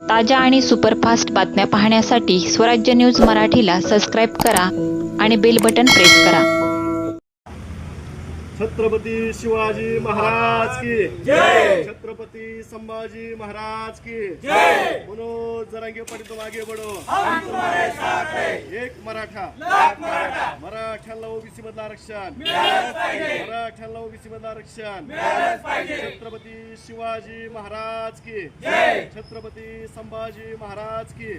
ताज्या आणि सुपरफास्ट बातम्या पाहण्यासाठी स्वराज्य न्यूज मराठीला सबस्क्राईब करा आणि बेल बटन प्रेस करा. छत्रपती शिवाजी महाराज की. जय! छत्रपती संभाजी महाराज की. जय! मनोज जरांगे पाटील तुम आगे बढ़ो. हम तुम्हारे साथ है। एक मराठा. ओबीसी मधलं आरक्षण. मराठ्याला ओबीसी मधलं आरक्षण. छत्रपती शिवाजी महाराज की. छत्रपती संभाजी महाराज की.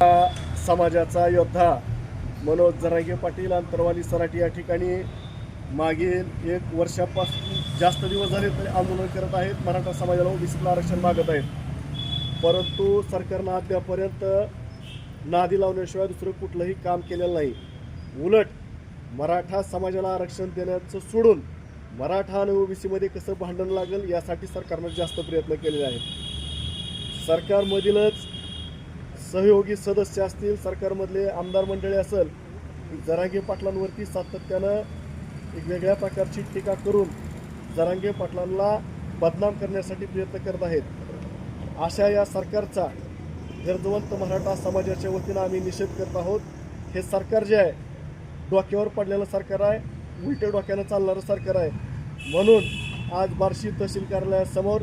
हो, समाजाचा योद्धा मनोज जरांगे पाटील अंतरवाली सराटी या ठिकाणी मागील एक वर्षापासून जास्त दिवस झाले तरी आंदोलन करत आहेत. मराठा समाजाला ओबीसीला आरक्षण मागत आहेत. परंतु सरकारनं अद्यापर्यंत नादी लावण्याशिवाय दुसरं कुठलंही काम केलेलं नाही. उलट मराठा समाजाला आरक्षण देण्याचं सोडून मराठा आणि ओबीसीमध्ये कसं भांडण लागेल यासाठी सरकारनं जास्त प्रयत्न केलेले आहेत. सरकारमधीलच सहयोगी सदस्य असतील सरकारमधले आमदार मंडळी असेल जरांगे पाटलांवरती सातत्यानं एक वेगळ्या प्रकारची टीका करून जरांगे पाटलांना बदनाम करण्यासाठी प्रयत्न करत आहेत. अशा या सरकारचा गरजवंत मराठा समाजाच्या वतीनं आम्ही निषेध करत आहोत. हे सरकार जे आहे डोक्यावर पडलेलं सरकार आहे उलट्या डोक्यानं चालणारं सरकार आहे. म्हणून आज बार्शी तहसील कार्यालयासमोर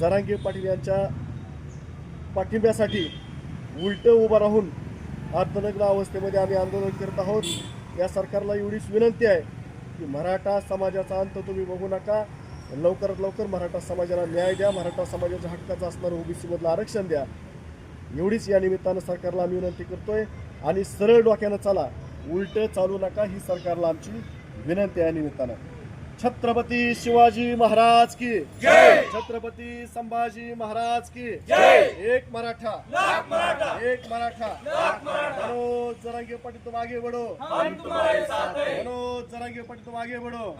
जरांगे पाटील यांच्या पाठिंब्यासाठी उलटं उभं राहून अर्थनग्न अवस्थेमध्ये आम्ही आंदोलन करत आहोत. या सरकारला एवढीच विनंती आहे की मराठा समाजाचा अंत तुम्ही बघू नका. लवकरात लवकर मराठा समाजाला न्याय द्या. मराठा समाजाच्या हक्काचं असणारं ओबीसीमधलं आरक्षण द्या. एवढीच या निमित्तानं सरकारला आम्ही विनंती करतोय. आणि सरळ डोक्यानं चाला उलट चालू नका ही सरकारला आमची विनंती आहे या निमित्तानं. छत्रपती शिवाजी महाराज की जय! छत्रपती संभाजी महाराज की जय! एक मराठा. एक मराठा. मनोज जरांगे पाटील तुम आगे बढ़ो हम तुम्हारे साथ हैं. मनोज जरांगे पाटील तुम आगे बढ़ो